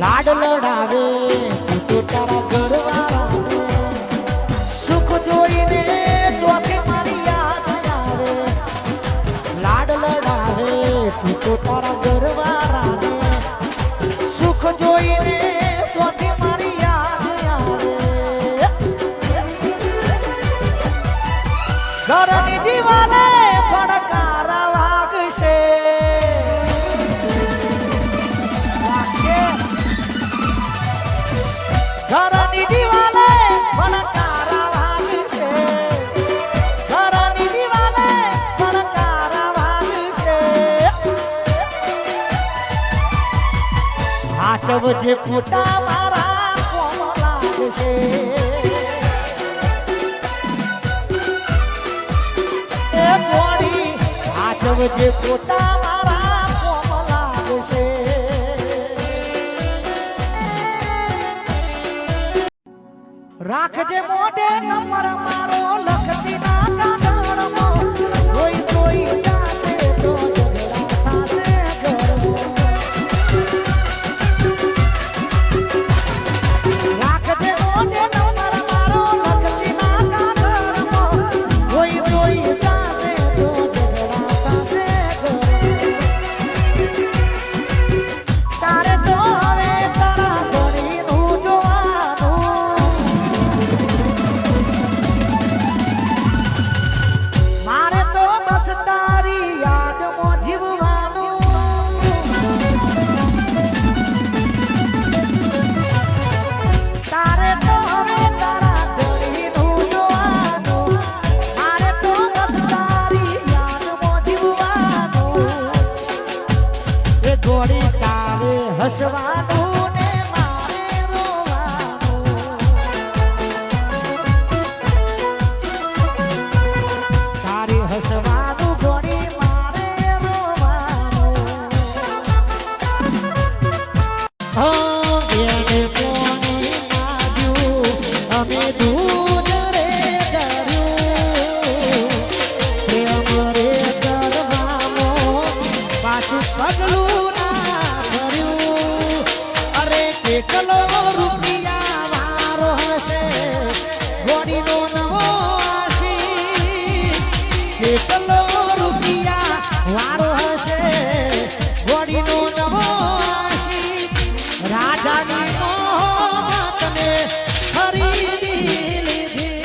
લાડ લડાવે તું તારા સુખ જોઈને ચોથે મારી યાદ આવે લાડ લડાવે સુખ જોઈને ચોથે મારી યાદ આવે પડકારા વાગશે આટવ જે ખોટા મારા કોમ લાગશે એ મોડી આટવ જે ખોટા મારા કોમ લાગશે રાખજે મોઢે નંબર મારો. હસવાનું એકલો રૂપિયા વારો હશે. ગોડીનો નવો આશી એકલો રૂપિયા વારો હશે. ગોડીનો નવો આશી રાજાની મોહતને ખરીદી લીધી.